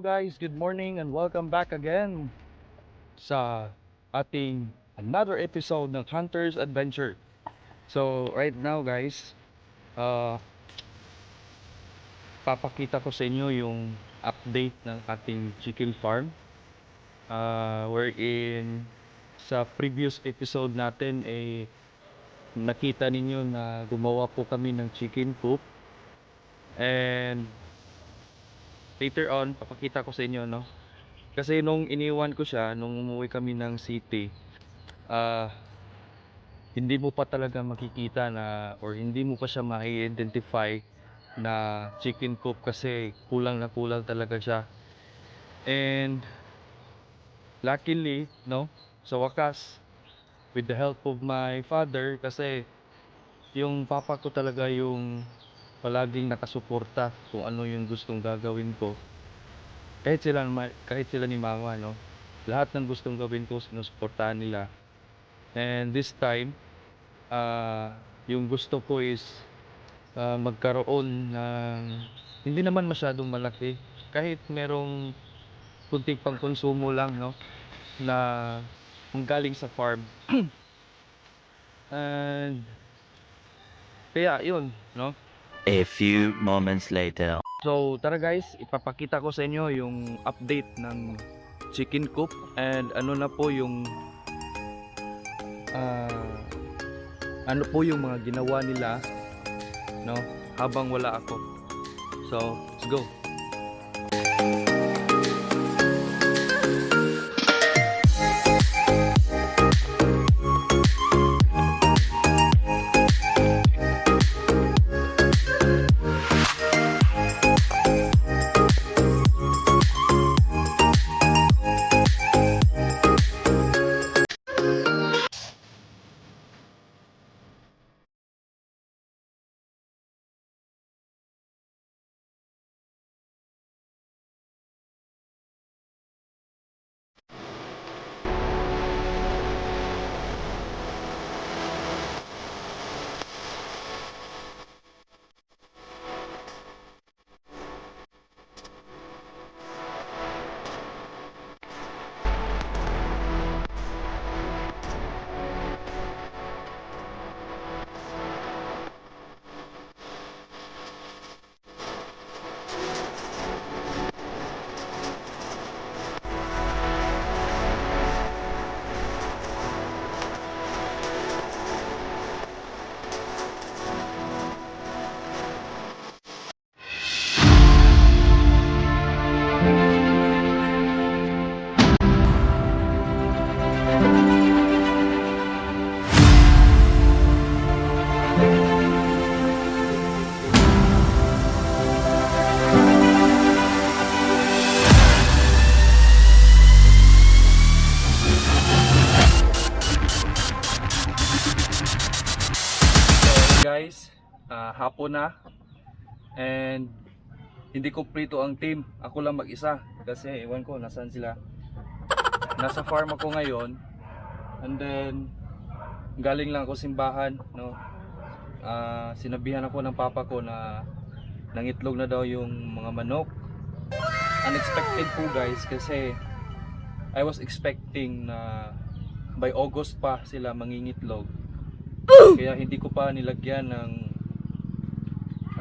guys, good morning and welcome back again sa ating another episode ng Hunter's Adventure. So right now guys, uh, papakita ko sa inyo yung update ng ating chicken farm. Uh, wherein sa previous episode natin eh nakita ninyo na gumawa po kami ng chicken coop and later on papakita ko sa inyo no? Kasi nung iniwan ko siya nung umuwi kami ng city ah hindi mo pa talaga makikita na or hindi mo pa siya ma-identify na chicken coop kasi kulang na kulang talaga siya. And luckily no? Sa wakas with the help of my father kasi yung papa ko talaga yung palaging nakasuporta kung ano yung gustong gagawin ko. Kahit sila, kahit sila ni mama, no? Lahat ng gustong gawin ko, sinusuportahan nila. And this time, ah yung gusto ko is ah, magkaroon ng hindi naman masyadong malaki. Kahit merong kunting pangkonsumo lang, no? Na galing sa farm. And kaya yun, no? A few moments later. So, tara guys, ipapakita ko sa inyo yung update ng chicken coop and ano na po yung ah, ano po yung mga ginawa nila no habang wala ako. So, let's go. Hapon na and hindi kompleto ang team. Ako lang mag-isa kasi ewan ko nasaan sila. Nasa farm ako ngayon and then galing lang ako simbahan, no. Ah, sinabihan ako ng papa ko na nangitlog na daw yung mga manok. Unexpected po guys kasi I was expecting na by August pa sila mangingitlog. Kaya hindi ko pa nilagyan ng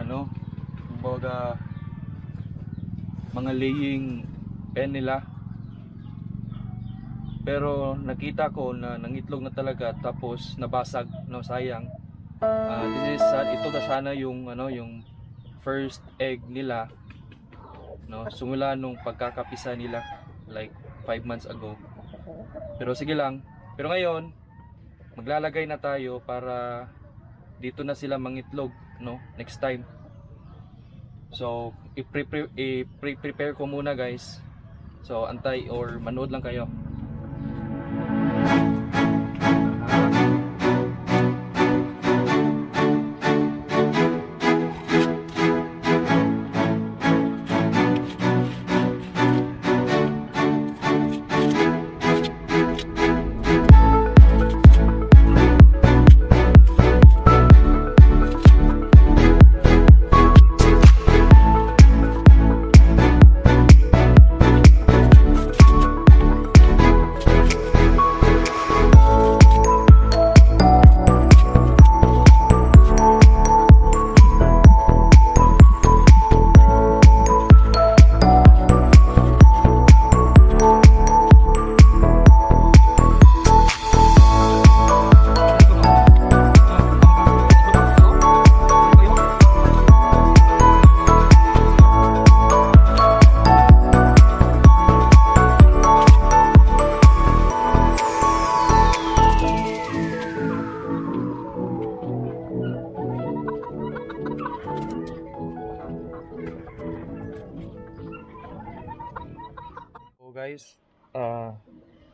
ano, kumbaga mga laying pen nila. Pero nakita ko na nangitlog na talaga tapos nabasag, no sayang. Ah, this is sad. Ito na sana yung ano, yung first egg nila. No, simula nung pagkakapisa nila like 5 months ago. Pero sige lang. Pero ngayon, maglalagay na tayo para dito na sila mangitlog no next time so i-prepare i-prepare ko muna guys. So antay or manood lang kayo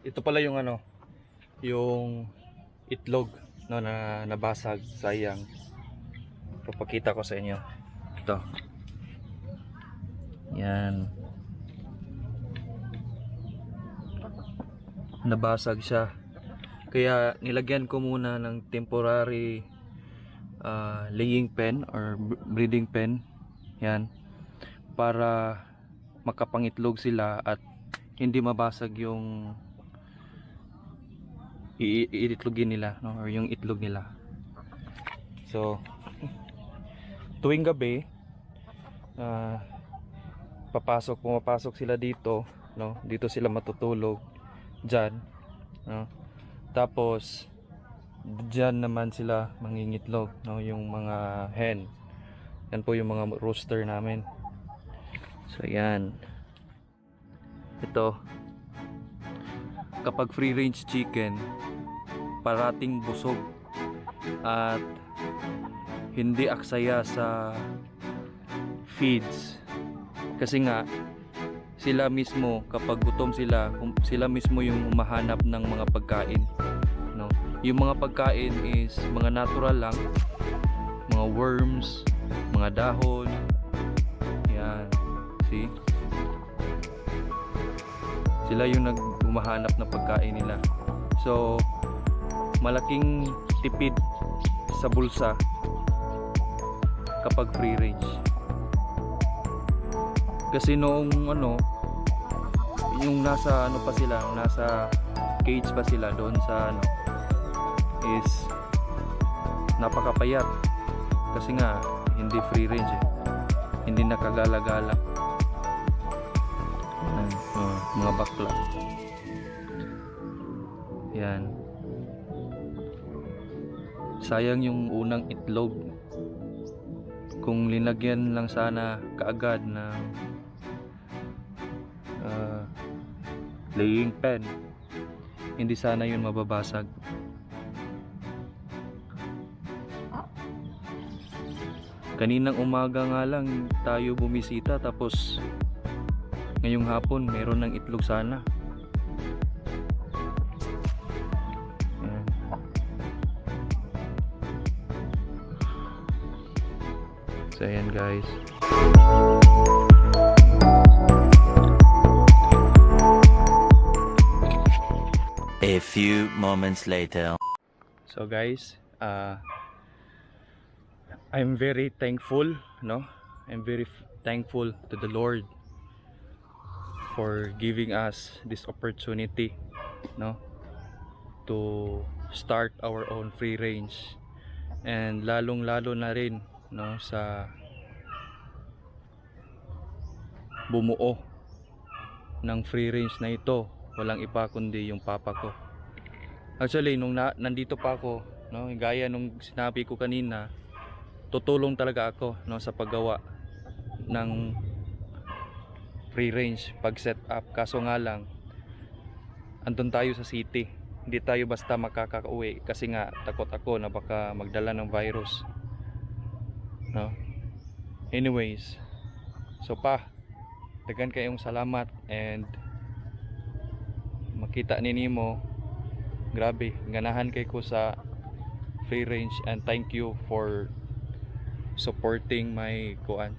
ito pala yung ano, yung itlog no na nabasag, sayang. Papakita ko sa inyo. Ito. Yan. Nabasag siya. Kaya nilagyan ko muna ng temporary ah, laying pen or breeding pen. Yan. Para makapangitlog sila at hindi mabasag yung iitlogin nila no? Or yung itlog nila. So tuwing gabi ah, papasok pumapasok sila dito no? Dito sila matutulog diyan no? Tapos diyan naman sila mangingitlog no? Yung mga hen. Yan po yung mga rooster namin. So yan ito. Kapag free range chicken parating busog at hindi aksaya sa feeds. Kasi nga sila mismo kapag gutom sila um- sila mismo yung humahanap ng mga pagkain no? Yung mga pagkain is mga natural lang. Mga worms mga dahon. Yan. See sila yung nag humahanap ng pagkain nila. So malaking tipid sa bulsa kapag free range. Kasi noong ano yung nasa ano pa sila nasa cage pa sila doon sa ano is napakapayat. Kasi nga hindi free range eh. Hindi nakagala-gala mga bakla. Yan. Sayang yung unang itlog. Kung linagyan lang sana kaagad ng ah, laying pen hindi sana yun mababasag. Kaninang umaga nga lang tayo bumisita tapos ngayong hapon meron ng itlog sana Ayan. so ayan guys A few moments later. So guys, uh, I'm very thankful, no? I'm very thankful to the Lord for giving us this opportunity, no? To start our own free range. And lalong-lalo na rin, no, sa bumuo ng free range na ito. Walang iba kundi yung papa ko. Actually, nung na, nandito pa ako, no, gaya nung sinabi ko kanina, tutulong talaga ako no sa paggawa ng free range pag set up. Kaso nga lang andun tayo sa city. Hindi tayo basta makakauwi kasi nga takot ako na baka magdala ng virus. No? Anyways, so pa, dagan kayong salamat and makita ni Nimo grabe ganahan kay ko sa free range and thank you for supporting my kuan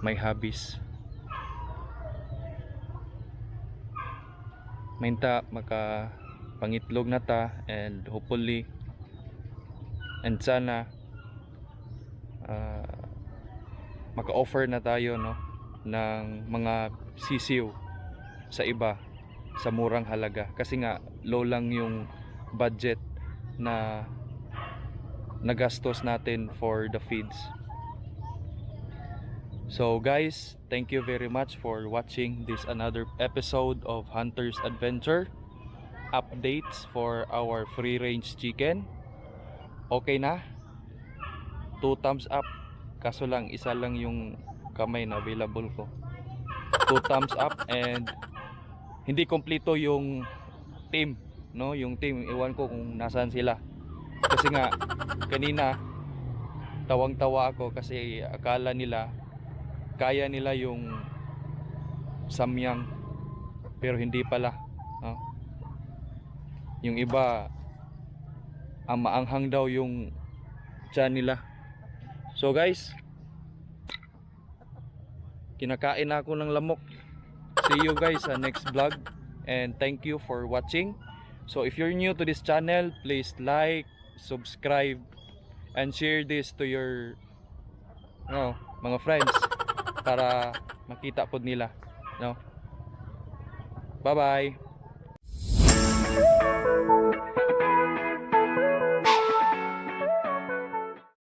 my hobbies mainta maka pangitlog na ta and hopefully and sana ah, maka-offer na tayo no ng mga sisiw sa iba sa murang halaga kasi nga low lang yung budget na nagastos natin for the feeds. So guys, thank you very much for watching this another episode of Hunter's Adventure. Updates for our free range chicken. Okay na? Two thumbs up. Kaso lang isa lang yung kamay na available ko. Two thumbs up and hindi kompleto yung team, no? Yung team, iwan ko kung nasaan sila. Kasi nga kanina tawang-tawa ako kasi akala nila kaya nila yung samyang pero hindi pala no? yung iba ang maanghang daw yung tiyan nila. So guys kinakain na ako ng lamok. See you guys sa next vlog and thank you for watching. So if you're new to this channel please like subscribe and share this to your no, mga friends para makita pod nila no? Bye bye